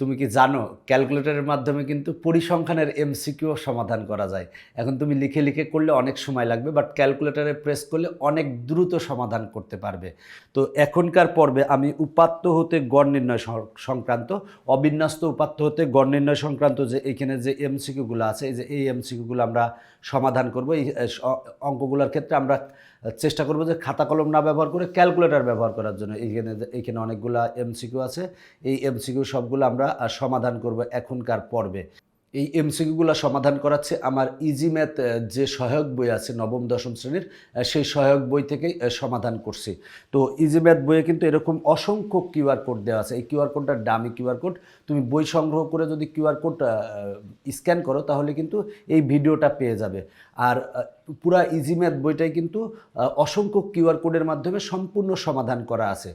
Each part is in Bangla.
তুমি কি জানো ক্যালকুলেটরের মাধ্যমে কিন্তু পরিসংখ্যানের এমসিকিউ সমাধান করা যায়। এখন তুমি লিখে লিখে করলে অনেক সময় লাগবে বাট ক্যালকুলেটরে প্রেস করলে অনেক দ্রুত সমাধান করতে পারবে। তো এখনকার পর্বে আমি উপাত্ত হতে গড় নির্ণয় সংক্রান্ত, অবিন্যস্ত উপাত্ত হতে গড় নির্ণয় সংক্রান্ত যে এখানে যে এমসিকিউগুলো আছে, এই যে এই এমসিকিউগুলো আমরা সমাধান করব। এই অঙ্কগুলোর ক্ষেত্রে আমরা চেষ্টা করব যে খাতা কলম না ব্যবহার করে ক্যালকুলেটর ব্যবহার করার জন্য। এইখানে এইখানে অনেকগুলো এমসিকিউ আছে। এই এমসিকিউ সবগুলো আমরা সমাধান করব এখনকার পর্বে। এই এমসিকিউগুলো সমাধান করাচ্ছে। আমার ইজি ম্যাথ যে সহায়ক বই আছে, নবম, দশম শ্রেণির সেই সহায়ক বই থেকেই সমাধান করছি। তো ইজি ম্যাথ বইয়ে কিন্তু এরকম অসংখ্য কিউআর কোড দেওয়া আছে। এই কিউআর কোডটা ডামি কিউআর কোড। তুমি বই সংগ্রহ করে যদি কিউআর কোড স্ক্যান করো, তাহলে কিন্তু এই ভিডিওটা পেয়ে যাবে। আর পুরা ইজি ম্যাথ বইটাই কিন্তু অসংখ্য কিউআর কোডের মাধ্যমে সম্পূর্ণ সমাধান করা আছে।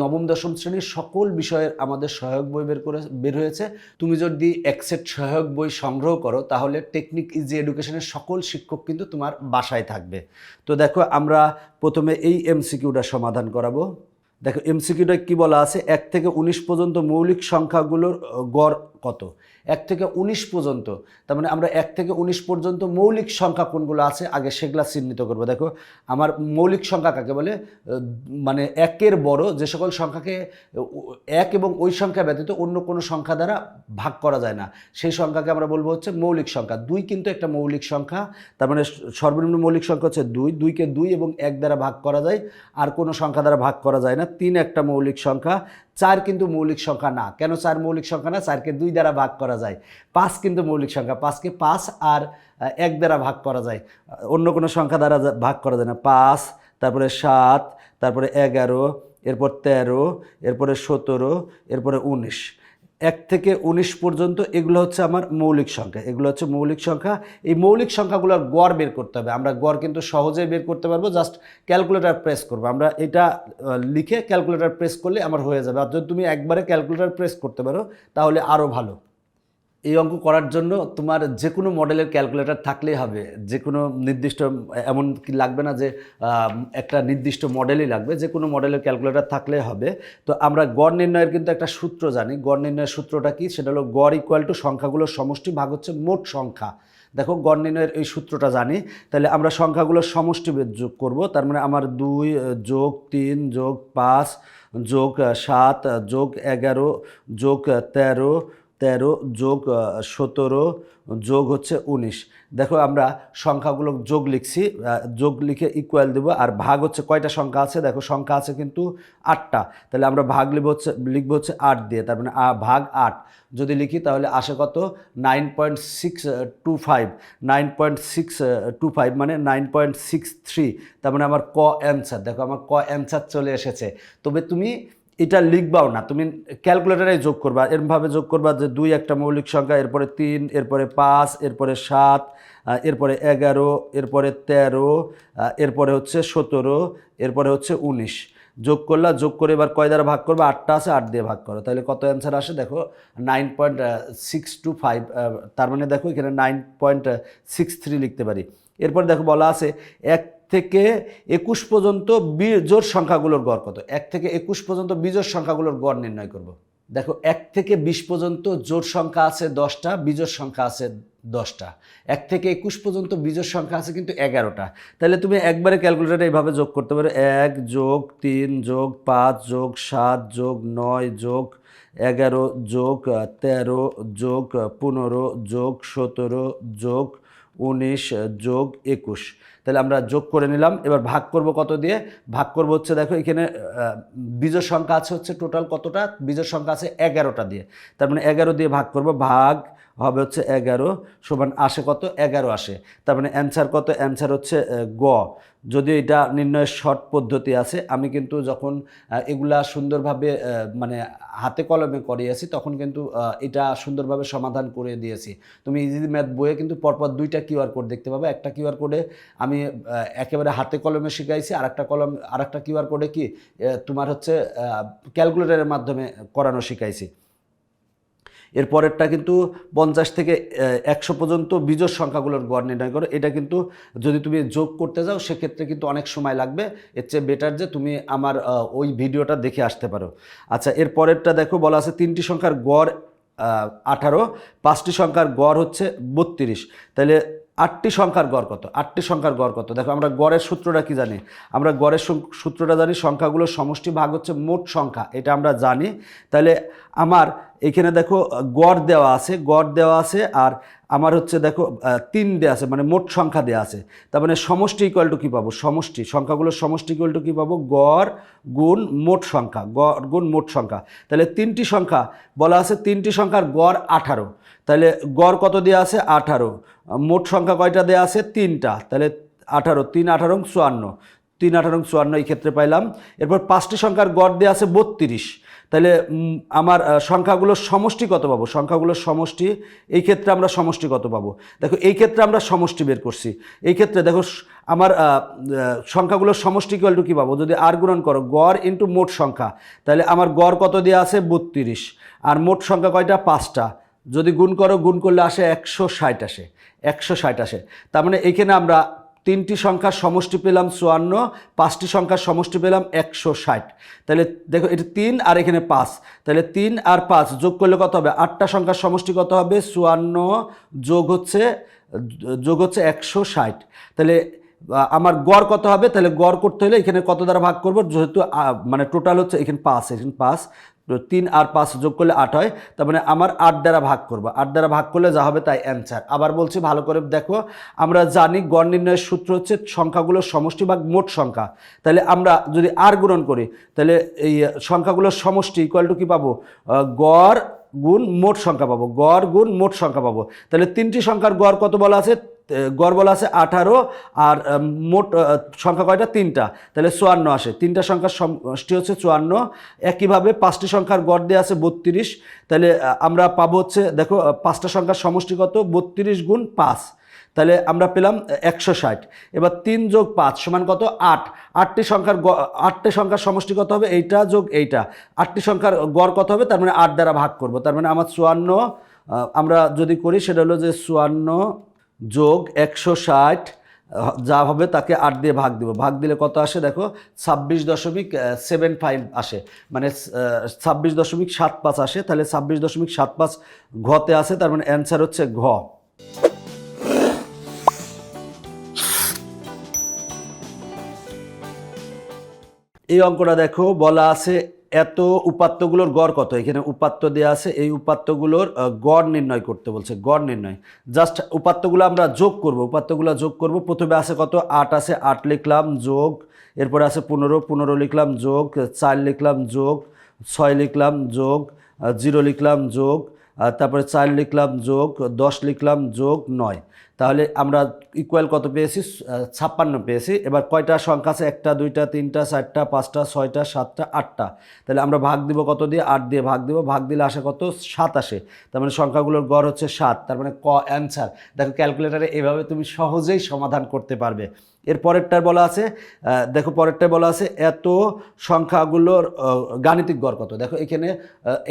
নবম, দশম শ্রেণির সকল বিষয়ের আমাদের সহায়ক বই বের করে, বের হয়েছে। তুমি যদি একসেট সহায়ক বই সংগ্রহ করো, তাহলে টেকনিক ইজি এডুকেশনের সকল শিক্ষক কিন্তু তোমার বাসায় থাকবে। তো দেখো, আমরা প্রথমে এই এমসিকিউটা সমাধান করাবো। দেখো এমসিকিউটা কি বলা আছে? এক থেকে উনিশ পর্যন্ত মৌলিক সংখ্যাগুলোর গড় কত? এক থেকে উনিশ পর্যন্ত। তার মানে আমরা এক থেকে উনিশ পর্যন্ত মৌলিক সংখ্যা কোনগুলো আছে, আগে সেগুলা চিহ্নিত করব। দেখো, আমার মৌলিক সংখ্যা কাকে বলে? মানে একের বড় যে সকল সংখ্যাকে, এক এবং ওই সংখ্যা ব্যতীত অন্য কোনো সংখ্যা দ্বারা ভাগ করা যায় না। সেই সংখ্যাকে আমরা বলব হচ্ছে মৌলিক সংখ্যা। দুই কিন্তু একটা মৌলিক সংখ্যা, তার মানে সর্বনিম্ন মৌলিক সংখ্যা হচ্ছে দুই। দুইকে দুই এবং এক দ্বারা ভাগ করা যায়, আর কোনো সংখ্যা দ্বারা ভাগ করা যায় না। তিন একটা মৌলিক সংখ্যা চার কিন্তু মৌলিক সংখ্যা না। কেন চার মৌলিক সংখ্যা না? চারকে দুই দ্বারা ভাগ করা যায়। পাঁচ কিন্তু মৌলিক সংখ্যা। পাঁচকে পাঁচ আর এক দ্বারা ভাগ করা যায়। অন্য কোনো সংখ্যা দ্বারা ভাগ করা যায় না। পাঁচ, তারপরে সাত, তারপরে এগারো, এরপর তেরো, এরপরে সতেরো, এরপরে উনিশ। এক থেকে উনিশ পর্যন্ত এগুলো হচ্ছে আমার মৌলিক সংখ্যা। এগুলো হচ্ছে মৌলিক সংখ্যা। এই মৌলিক সংখ্যাগুলোর গড় বের করতে হবে। আমরা গড় কিন্তু সহজেই বের করতে পারব। জাস্ট ক্যালকুলেটার প্রেস করব। আমরা এটা লিখে ক্যালকুলেটার প্রেস করলে আমার হয়ে যাবে। আর যদি তুমি একবারে ক্যালকুলেটার প্রেস করতে পারো, তাহলে আরও ভালো। এই অঙ্ক করার জন্য তোমার যে কোনো মডেলের ক্যালকুলেটর থাকলেই হবে। যে কোনো নির্দিষ্ট, এমন কি লাগবে না যে একটা নির্দিষ্ট মডেলই লাগবে। যে কোনো মডেলের ক্যালকুলেটর থাকলেই হবে। তো আমরা গড় নির্ণয়ের কিন্তু একটা সূত্র জানি। গড় নির্ণয়ের সূত্রটা কি? সেটা হলো গড় ইকুয়াল টু সংখ্যাগুলোর সমষ্টি ভাগ হচ্ছে মোট সংখ্যা। দেখো, গড় নির্ণয়ের এই সূত্রটা জানি। তাহলে আমরা সংখ্যাগুলোর সমষ্টি যোগ করব। তার মানে আমার দুই যোগ তিন, যোগ পাঁচ, যোগ সাত যোগ এগারো, যোগ তেরো তেরো যোগ সতেরো যোগ হচ্ছে উনিশ। দেখো আমরা সংখ্যাগুলো যোগ লিখছি যোগ লিখে ইকুয়াল দেব, আর ভাগ হচ্ছে কয়টা সংখ্যা আছে? দেখো সংখ্যা আছে কিন্তু আটটা। তাহলে আমরা ভাগ লিখব হচ্ছে, লিখব হচ্ছে আট দিয়ে, তার মানে ভাগ আট। যদি লিখি তাহলে আসে কত? Nine point six two five. Nine point six two five মানে নাইন পয়েন্ট সিক্স থ্রি। তার মানে আমার ক অ্যান্সার, দেখো আমার ক অ্যান্সার চলে এসেছে। তবে তুমি এটা লিখবাও না। তুমি ক্যালকুলেটারে যোগ করবা, এরমভাবে যোগ করবা যে দুই একটা মৌলিক সংখ্যা, এরপরে তিন, এরপরে পাঁচ, এরপরে সাত এরপরে এগারো, এরপরে তেরো এরপরে হচ্ছে সতেরো, এরপরে হচ্ছে উনিশ। যোগ করলা, যোগ করে এবার কয় দ্বারা ভাগ করবে? আটটা আছে, আট দিয়ে ভাগ করো। তাহলে কত অ্যান্সার আসে? দেখো nine point six two five তার মানে দেখো এখানে নাইন পয়েন্ট সিক্স থ্রি লিখতে পারি। এরপর দেখো বলা আছে, এক থেকে একুশ পর্যন্ত বিজোড় সংখ্যাগুলোর গড় কত? এক থেকে একুশ পর্যন্ত বিজোড় সংখ্যাগুলোর গড় নির্ণয় করব। দেখো, এক থেকে বিশ পর্যন্ত জোড় সংখ্যা আছে দশটা, বিজোড় সংখ্যা আছে দশটা। এক থেকে একুশ পর্যন্ত বিজোড় সংখ্যা আছে কিন্তু এগারোটা। তাহলে তুমি একবারে ক্যালকুলেটারে এইভাবে যোগ করতে পারো। এক যোগ তিন যোগ পাঁচ যোগ সাত যোগ নয় যোগ এগারো যোগ তেরো যোগ পনেরো যোগ সতেরো যোগ উনিশ যোগ একুশ। তাহলে আমরা যোগ করে নিলাম। এবার ভাগ করব কত দিয়ে? ভাগ করব হচ্ছে দেখো এখানে বীজের সংখ্যা আছে হচ্ছে টোটাল কতটা? বীজের সংখ্যা আছে এগারোটা দিয়ে। তার মানে এগারো দিয়ে ভাগ করব ভাগ হবে হচ্ছে এগারো সমান আসে কত? এগারো আসে। তার মানে অ্যান্সার কত? অ্যান্সার হচ্ছে গ। যদি এটা নির্ণয়ের শর্ট পদ্ধতি আছে, আমি কিন্তু যখন এগুলা সুন্দরভাবে মানে হাতে কলমে করিয়েছি, তখন কিন্তু এটা সুন্দরভাবে সমাধান করে দিয়েছি। তুমি ইজি ম্যাথ বইয়ে কিন্তু পরপর দুইটা কিউআর কোড দেখতে পাবে। একটা কিউআর কোডে আমি একেবারে হাতে কলমে শিখাইছি আর একটা কলম আর একটা কিউআর কোডে কি তোমার হচ্ছে ক্যালকুলেটরের মাধ্যমে করানো শিখাইছি। এর পরেরটা কিন্তু পঞ্চাশ থেকে একশো পর্যন্ত বিজোড় সংখ্যাগুলোর গড় নির্ণয় করো। এটা কিন্তু যদি তুমি যোগ করতে যাও, সেক্ষেত্রে কিন্তু অনেক সময় লাগবে। এর চেয়ে বেটার যে তুমি আমার ওই ভিডিওটা দেখে আসতে পারো। আচ্ছা এর পরেরটা দেখো, বলা আছে তিনটি সংখ্যার গড় আঠারো, পাঁচটি সংখ্যার গড় হচ্ছে বত্রিশ। তাহলে আটটি সংখ্যার গড় কত? আটটি সংখ্যার গড় কত? দেখো, আমরা গড়ের সূত্রটা কি জানি? আমরা গড়ের সূত্রটা জানি সংখ্যাগুলোর সমষ্টি ভাগ হচ্ছে মোট সংখ্যা। এটা আমরা জানি। তাহলে আমার এখানে দেখো গড় দেওয়া আছে, গড় দেওয়া আছে, আর আমার হচ্ছে দেখো তিন দেওয়া আছে মানে মোট সংখ্যা দেওয়া আছে। তার মানে সমষ্টি ইকুয়াল টু কী পাবো? সমষ্টি, সংখ্যাগুলোর সমষ্টি ইকুয়াল টু কী পাবো? গড় গুণ মোট সংখ্যা, গড় গুণ মোট সংখ্যা। তাহলে তিনটি সংখ্যা বলা আছে, তিনটি সংখ্যার গড় আঠারো। তাহলে গড় কত দেওয়া আছে? আঠারো। মোট সংখ্যা কয়টা দেওয়া আছে? তিনটা। তাহলে আঠারো, তিন আঠারো, চুয়ান্ন। তিন আঠারো, চুয়ান্ন এই ক্ষেত্রে পাইলাম। এরপর পাঁচটি সংখ্যার গড় দেওয়া আছে, বত্রিশ। তাহলে আমার সংখ্যাগুলোর সমষ্টি কত পাবো? সংখ্যাগুলোর সমষ্টি, এই ক্ষেত্রে আমরা সমষ্টি কত পাবো? দেখো, এই ক্ষেত্রে আমরা সমষ্টি বের করছি। এই ক্ষেত্রে দেখো আমার সংখ্যাগুলোর সমষ্টি ইকুয়াল টু কী পাবো? যদি আর গুণন করো, গড় ইন্টু মোট সংখ্যা, তাহলে আমার গড় কত দেওয়া আছে? বত্রিশ। আর মোট সংখ্যা কয়টা? পাঁচটা। যদি গুণ করো, গুণ করলে আসে একশো ষাট আসে। একশো ষাট আসে। তার মানে এখানে আমরা তিনটি সংখ্যার সমষ্টি পেলাম চুয়ান্ন, পাঁচটি সংখ্যার সমষ্টি পেলাম একশো ষাট। তাহলে দেখো এটা তিন আর এখানে পাঁচ। তাহলে তিন আর পাঁচ যোগ করলে কত হবে? আটটা সংখ্যার সমষ্টি কত হবে? চুয়ান্ন যোগ হচ্ছে যোগ হচ্ছে একশো ষাট। তাহলে আমার গড় কত হবে? তাহলে গড় করতে হলে এখানে কত দ্বারা ভাগ করব? যেহেতু মানে টোটাল হচ্ছে এখানে পাঁচ এখানে পাঁচ। তিন আর পাঁচ যোগ করলে আট হয়, তার মানে আমার আট দ্বারা ভাগ করব। আট দ্বারা ভাগ করলে যা হবে তাই অ্যান্সার আবার বলছি ভালো করে দেখো, আমরা জানি গড় নির্ণয়ের সূত্র হচ্ছে সংখ্যাগুলোর সমষ্টি ভাগ মোট সংখ্যা। তাহলে আমরা যদি আর গুণন করি, তাহলে এই সংখ্যাগুলোর সমষ্টি ইকুয়াল টু কী পাবো? গড় গুণ মোট সংখ্যা পাবো। গড় গুণ মোট সংখ্যা পাবো। তাহলে তিনটি সংখ্যার গড় কত বলা আছে? গড় বলা আছে আঠারো আর মোট সংখ্যা কয়টা? তিনটা। তাহলে চুয়ান্ন আসে। তিনটা সংখ্যার সমষ্টি হচ্ছে চুয়ান্ন। একইভাবে পাঁচটি সংখ্যার গড় দেওয়া আছে বত্রিশ। তাহলে আমরা পাবো হচ্ছে, দেখো পাঁচটা সংখ্যার সমষ্টি কত? বত্রিশ গুণ পাঁচ। তাহলে আমরা পেলাম একশো ষাট। এবার তিন যোগ পাঁচ সমান কত? আট। আটটি সংখ্যার আটটি সংখ্যার সমষ্টি কত হবে? এইটা যোগ এইটা। আটটি সংখ্যার গড় কত হবে? তার মানে আট দ্বারা ভাগ করব। তার মানে আমার চুয়ান্ন আমরা যদি করি, সেটা হলো যে চুয়ান্ন যোগ একশো ষাট যা হবে তাকে আট দিয়ে ভাগ দিব। ভাগ দিলে কত আসে দেখো? ছাব্বিশ দশমিক সেভেন ফাইভ আসে। মানে ছাব্বিশ দশমিক সাত পাঁচ আসে। তাহলে ছাব্বিশ দশমিক সাত পাঁচ ঘতে আসে, তার মানে অ্যান্সার হচ্ছে ঘ। এই অঙ্কটা দেখো, বলা আছে এত উপাত্তগুলোর গড় কত? এখানে উপাত্ত দেওয়া আছে, এই উপাত্তগুলোর গড় নির্ণয় করতে বলছে, গড় নির্ণয়। জাস্ট উপাত্তগুলো আমরা যোগ করব, উপাত্তগুলো যোগ করব। প্রথমে আছে কত? আট আছে, আট লিখলাম, যোগ। এরপরে আছে পনেরো পনেরো লিখলাম, যোগ। চার লিখলাম, যোগ। ছয় লিখলাম, যোগ। জিরো লিখলাম, যোগ। তারপরে চার লিখলাম যোগ, দশ লিখলাম যোগ, নয়। তাহলে আমরা ইকুয়াল কত পেয়েছি? ছাপ্পান্ন পেয়েছি। এবার কয়টা সংখ্যা আছে? একটা, দুইটা, তিনটা, চারটা, পাঁচটা, ছয়টা, সাতটা, আটটা। তাহলে আমরা ভাগ দিব কত দিয়ে? আট দিয়ে ভাগ দিব। ভাগ দিলে আসে কত? সাত আসে। তার মানে সংখ্যাগুলোর গড় হচ্ছে সাত। তার মানে ক অ্যান্সার। দেখো ক্যালকুলেটারে এভাবে তুমি সহজেই সমাধান করতে পারবে। এর পরেরটার বলা আছে দেখো পরেরটায় বলা আছে, এত সংখ্যাগুলোর গাণিতিক গড় কত? দেখো এখানে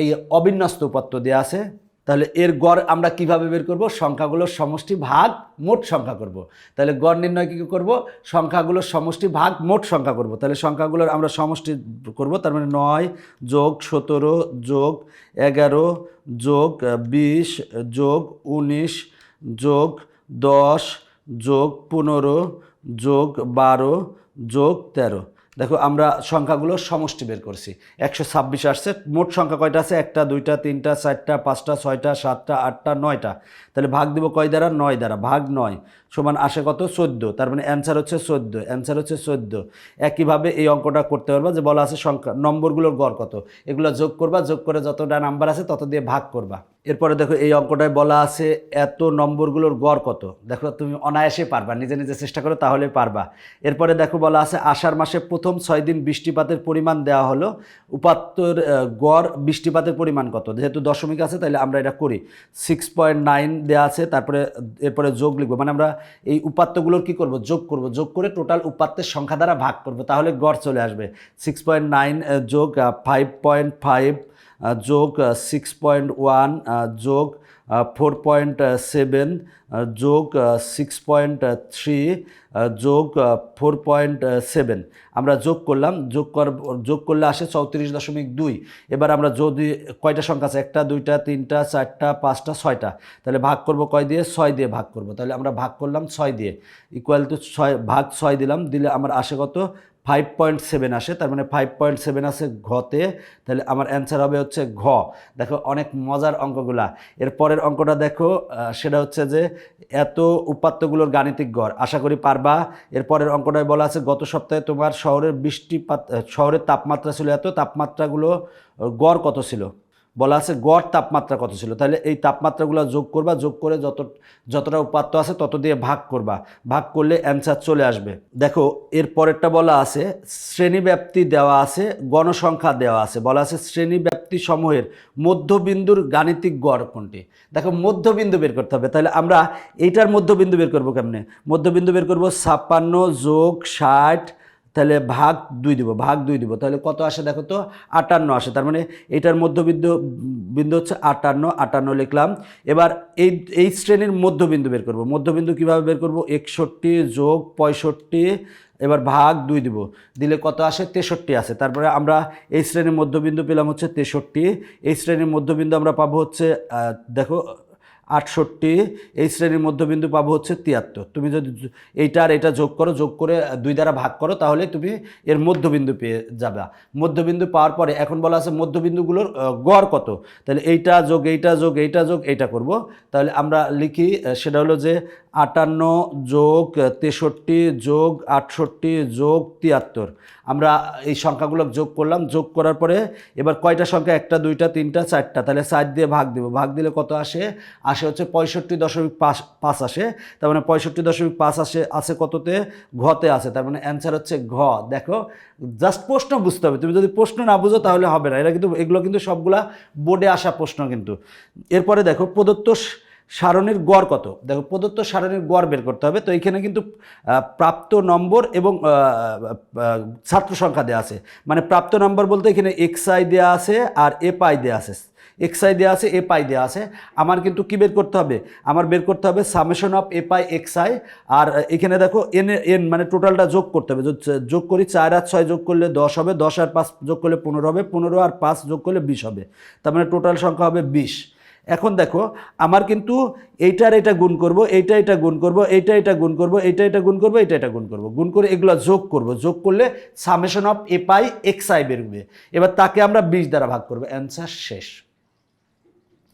এই অবিন্যস্ত উপাত্ত দেওয়া আছে, তাহলে এর গড় আমরা কীভাবে বের করব? সংখ্যাগুলোর সমষ্টি ভাগ মোট সংখ্যা করব। তাহলে গড় নির্ণয় কী করব? সংখ্যাগুলোর সমষ্টি ভাগ মোট সংখ্যা করব। তাহলে সংখ্যাগুলোর আমরা সমষ্টি করব, তার মানে নয় যোগ সতেরো যোগ এগারো যোগ বিশ যোগ উনিশ যোগ দশ যোগ পনেরো যোগ বারো, যোগ তেরো। দেখো, আমরা সংখ্যাগুলো সমষ্টি বের করছি। একশো ছাব্বিশ আসছে, মোট সংখ্যা কয়টা আছে? একটা, দুইটা, তিনটা, চারটা, পাঁচটা, ছয়টা, সাতটা, আটটা, নয়টা। তাহলে ভাগ দিব কয় দ্বারা? নয় দ্বারা। ভাগ নয়। সমান আসে কত? চোদ্দ। তার মানে অ্যান্সার হচ্ছে চোদ্দ। অ্যান্সার হচ্ছে চোদ্দ। একইভাবে এই অঙ্কটা করতে পারবা যে বলা আছে সংখ্যা, নম্বরগুলোর গড় কত? এগুলো যোগ করবা, যোগ করে যতটা নাম্বার আছে তত দিয়ে ভাগ করবা। এরপরে দেখো এই অঙ্কটায় বলা আছে এত নম্বরগুলোর গড় কত? দেখো তুমি অনায়াসে পারবা, নিজে নিজে চেষ্টা করো তাহলে পারবা। এরপরে দেখো বলা আছে আষাঢ় মাসে প্রথম ছয় দিন বৃষ্টিপাতের পরিমাণ দেওয়া হলো। উপাত্তর গড় বৃষ্টিপাতের পরিমাণ কত? যেহেতু দশমিক আছে তাহলে আমরা এটা করি। সিক্স পয়েন্ট নাইন দেওয়া আছে, তারপরে, এরপরে যোগ লিখব। মানে আমরা এই উপাত্তগুলোর কি করব? যোগ করব। যোগ করে টোটাল উপাত্তের সংখ্যা দ্বারা ভাগ করব। তাহলে গড় চলে আসবে। সিক্স পয়েন্ট নাইন যোগ ফাইভ পয়েন্ট ফাইভ যোগ সিক্স পয়েন্ট ওয়ান যোগ ফোর পয়েন্ট সেভেন যোগ সিক্স পয়েন্ট থ্রি যোগ ফোর পয়েন্ট সেভেন আমরা যোগ করলাম, যোগ কর যোগ করলে আসে চৌত্রিশ দশমিক দুই। এবার আমরা যদি কয়টা সংখ্যা আছে? একটা, দুইটা, তিনটা, চারটা, পাঁচটা, ছয়টা। তাহলে ভাগ করব কয় দিয়ে? ছয় দিয়ে ভাগ করব। তাহলে আমরা ভাগ করলাম ছয় দিয়ে। ইকুয়াল টু ছয়, ভাগ ছয় দিলাম, দিলে আমার আসে কত? ফাইভ পয়েন্ট সেভেন আসে, তার মানে ফাইভ পয়েন্ট সেভেন আসে ঘতে, তাহলে আমার অ্যান্সার হবে হচ্ছে ঘ। দেখো অনেক মজার অঙ্কগুলা। এর পরের অঙ্কটা দেখো সেটা হচ্ছে যে এত উপাত্তগুলোর গাণিতিক গড়, আশা করি পারবা। এর পরের অঙ্কটায় বলা আছে, গত সপ্তাহে তোমার শহরের বৃষ্টিপাত শহরের তাপমাত্রা ছিল এত, তাপমাত্রাগুলো গড় কত ছিল? বলা আছে গড় তাপমাত্রা কত ছিল? তাহলে এই তাপমাত্রাগুলো যোগ করবা, যোগ করে যত, যতটা উপাত্ত আছে তত দিয়ে ভাগ করবা। ভাগ করলে অ্যান্সার চলে আসবে। দেখো, এর পরেরটা বলা আছে, শ্রেণীব্যাপ্তি দেওয়া আছে, গণসংখ্যা দেওয়া আছে। বলা আছে শ্রেণীব্যাপ্তি সমূহের মধ্যবিন্দুর গাণিতিক গড় কোনটি? দেখো, মধ্যবিন্দু বের করতে হবে। তাহলে আমরা এইটার মধ্যবিন্দু বের করব কেমনে? মধ্যবিন্দু বের করব ছাপ্পান্ন যোগ ষাট তাহলে ভাগ দুই দিব, ভাগ দুই দিব, তাহলে কত আসে দেখো তো? আটান্ন আসে, তার মানে এটার মধ্যবিন্দু, বিন্দু হচ্ছে আটান্ন আটান্ন লিখলাম। এবার এই এই শ্রেণির মধ্যবিন্দু বের করব, মধ্যবিন্দু কীভাবে বের করব? একষট্টি যোগ পঁয়ষট্টি, এবার ভাগ দুই দিব, দিলে কত আসে? তেষট্টি আসে, তারপরে আমরা এই শ্রেণির মধ্যবিন্দু পেলাম হচ্ছে তেষট্টি, এই শ্রেণির মধ্যবিন্দু আমরা পাবো হচ্ছে দেখো আটষট্টি, এই শ্রেণির মধ্যবিন্দু পাবো হচ্ছে তিয়াত্তর। তুমি যদি এইটা আর এটা যোগ করো, যোগ করে দুই দ্বারা ভাগ করো, তাহলে তুমি এর মধ্যবিন্দু পেয়ে যাবে। মধ্যবিন্দু পাওয়ার পরে এখন বলা আছে মধ্যবিন্দুগুলোর গড় কত? তাহলে এইটা যোগ এইটা যোগ এইটা যোগ, এইটা করব। তাহলে আমরা লিখি সেটা হলো যে আটান্ন যোগ তেষট্টি যোগ আটষট্টি যোগ তিয়াত্তর। আমরা এই সংখ্যাগুলো যোগ করলাম, যোগ করার পরে এবার কয়টা সংখ্যা? একটা, দুইটা, তিনটা, চারটা। তাহলে চার দিয়ে ভাগ দেবো। ভাগ দিলে কত আসে? আসে হচ্ছে পঁয়ষট্টি দশমিক পাঁচ পাঁচ আসে। তার মানে পঁয়ষট্টি দশমিক পাঁচ আসে, আছে কততে? ঘতে আছে। তার মানে অ্যান্সার হচ্ছে ঘ। দেখো, জাস্ট প্রশ্ন বুঝতে হবে। তুমি যদি প্রশ্ন না বুঝো তাহলে হবে না। এরা কিন্তু, এগুলো কিন্তু সবগুলা বোর্ডে আসা প্রশ্ন কিন্তু। এরপরে দেখো, প্রদত্ত সারণীর গড় কত? দেখো, প্রদত্ত সারণীর গড় বের করতে হবে। তো এখানে কিন্তু প্রাপ্ত নম্বর এবং ছাত্র সংখ্যা দেওয়া আছে। মানে প্রাপ্ত নম্বর বলতে এখানে এক্স আই দেওয়া আছে আর এ পাই দেওয়া আছে। এক্স আই দেওয়া আছে এ পাই দেওয়া আছে। আমার কিন্তু কি বের করতে হবে? আমার বের করতে হবে summation of a pi x i আর এখানে দেখো এন এন মানে টোটালটা যোগ করতে হবে। যোগ করি চার আর ছয় যোগ করলে দশ হবে, দশ আর পাঁচ যোগ করলে পনেরো হবে, পনেরো আর পাঁচ যোগ করলে বিশ হবে। তার মানে টোটাল সংখ্যা হবে বিশ। এখন দেখো, আমার কিন্তু এইটার এটা গুণ করব, এইটা এটা গুণ করব, এইটা এটা গুণ করব, এইটা এটা গুণ করব, এইটা এটা গুণ করব। গুণ করে এগুলো যোগ করব। যোগ করলে summation of a pi x i বেরোবে এবার তাকে আমরা বিশ দ্বারা ভাগ করব। অ্যান্সার শেষ।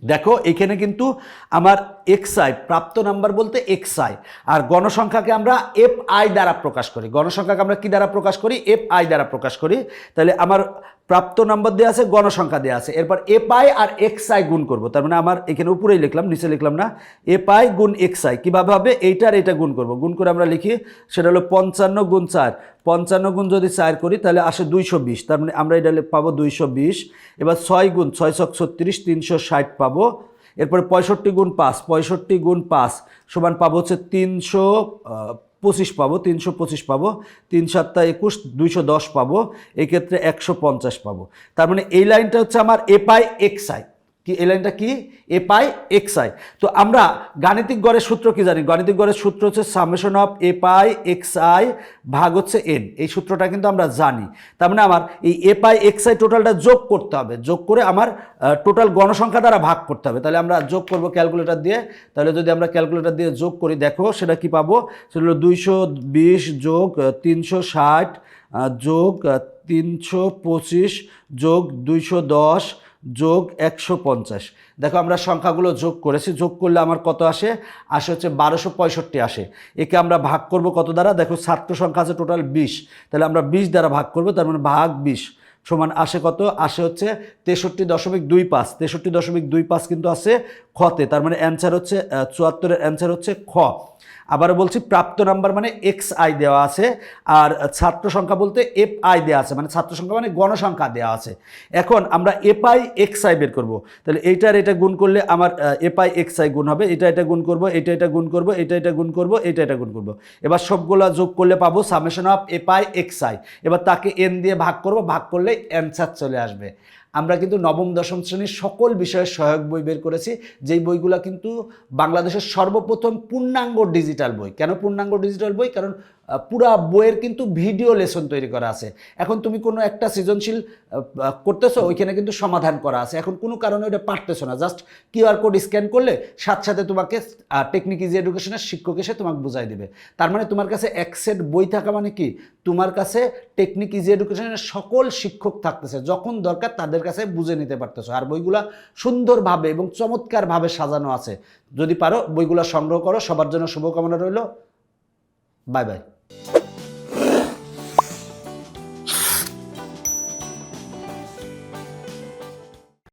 দেখো, এখানে কিন্তু আমার এক্স আই প্রাপ্ত নাম্বার বলতে এক্স আই আর গণসংখ্যাকে আমরা এফ আই দ্বারা প্রকাশ করি। গণসংখ্যাকে আমরা কি দ্বারা প্রকাশ করি? এফ আই দ্বারা প্রকাশ করি। তাহলে আমার প্রাপ্ত নাম্বার দেওয়া আছে, গণসংখ্যা দেওয়া আছে। এরপর এফ আই আর এক্স আই গুণ করব। তার মানে আমার এখানে উপরেই লিখলাম, নিচে লিখলাম না। এফ আই গুণ এক্স আই। কীভাবে হবে? এইটার এটা গুণ করব। গুণ করে আমরা লিখি, সেটা হলো পঞ্চান্ন গুণ চার। পঞ্চান্ন গুণ যদি চার করি, তাহলে আসে দুইশো বিশ। তার মানে আমরা এটা পাবো দুইশো বিশ। এবার ছয় গুণ, ছয় ছত্রিশ, তিনশো ষাট পাবো। এরপরে পঁয়ষট্টি গুণ পাঁচ, পঁয়ষট্টি গুণ পাঁচ সমান পাবো হচ্ছে তিনশো পঁচিশ পাবো, তিনশো পঁচিশ পাবো, তিন সাতটা একুশ, দুইশো দশ পাবো, এক্ষেত্রে একশো পঞ্চাশ পাবো। তার মানে এই লাইনটা হচ্ছে আমার এপাই এক্স আই কি, এই লাইনটা কি? এ পাই এক্স আই তো আমরা গাণিতিক গড়ের সূত্র কি জানি? গাণিতিক গড়ের সূত্র হচ্ছে summation of a pi x i ভাগ হচ্ছে এন এই সূত্রটা কিন্তু আমরা জানি। তার মানে আমার এই এ পাই এক্স আই টোটালটা যোগ করতে হবে। যোগ করে আমার টোটাল গণসংখ্যা দ্বারা ভাগ করতে হবে। তাহলে আমরা যোগ করব ক্যালকুলেটর দিয়ে। তাহলে যদি আমরা ক্যালকুলেটর দিয়ে যোগ করি, দেখো সেটা কি পাবো? সেটা হলো দুইশো বিশ যোগ তিনশো ষাট যোগ তিনশো পঁচিশ যোগ দুইশো দশ যোগ একশো পঞ্চাশ। দেখো আমরা সংখ্যাগুলো যোগ করেছি, যোগ করলে আমার কত আসে? আসে হচ্ছে বারোশো পঁয়ষট্টি আসে। একে আমরা ভাগ করব কত দ্বারা? দেখো ছাত্র সংখ্যা আছে টোটাল বিশ। তাহলে আমরা বিশ দ্বারা ভাগ করব, তার মানে ভাগ বিশ সমান আসে কত? আসে হচ্ছে তেষট্টি দশমিক দুই পাঁচ। তেষট্টি দশমিক দুই পাঁচ কিন্তু আছে খতে তার মানে অ্যান্সার হচ্ছে চুয়াত্তরের অ্যান্সার হচ্ছে খ। আবারও বলছি, প্রাপ্ত নাম্বার মানে এক্স আই দেওয়া আছে, আর ছাত্র সংখ্যা বলতে এফ আই দেওয়া আছে মানে ছাত্র সংখ্যা মানে গণসংখ্যা দেওয়া আছে। এখন আমরা এফ আই, এক্স আই বের করব। তাহলে এইটার এটা গুণ করলে আমার এফ আই, এক্স আই গুণ হবে, এটা এটা গুণ করব, এটা এটা গুণ করব, এটা এটা গুণ করব, এটা এটা গুণ করব। এবার সবগুলো যোগ করলে পাবো summation of f i, x i. এবার তাকে এন দিয়ে ভাগ করব, ভাগ করলে অ্যান্সার চলে আসবে। আমরা কিন্তু নবম, দশম শ্রেণির সকল বিষয়ে সহায়ক বই বের করেছি। যেই বইগুলো কিন্তু বাংলাদেশের সর্বপ্রথম পূর্ণাঙ্গ ডিজিটাল বই। কেন পূর্ণাঙ্গ ডিজিটাল বই? কারণ পুরা বইয়ের কিন্তু ভিডিও লেসন তৈরি করা আছে। এখন তুমি কোনো একটা সৃজনশীল করতেছো, ওইখানে কিন্তু সমাধান করা আছে। এখন কোনো কারণে ওটা পারতেছো না। জাস্ট কিউআর কোড স্ক্যান করলে সাথে সাথে তোমাকে টেকনিক ইজি এডুকেশনের শিক্ষক এসে তোমাকে বুঝাই দেবে। তার মানে তোমার কাছে এক সেট বই থাকা মানে কি? তোমার কাছে টেকনিক ইজি এডুকেশনের সকল শিক্ষক থাকতেছে। যখন দরকার তাদের কাছে বুঝে নিতে পারতেছো। আর বইগুলা সুন্দরভাবে এবং চমৎকারভাবে সাজানো আছে। যদি পারো বইগুলা সংগ্রহ করো। সবার জন্য শুভকামনা রইল। Bye bye. you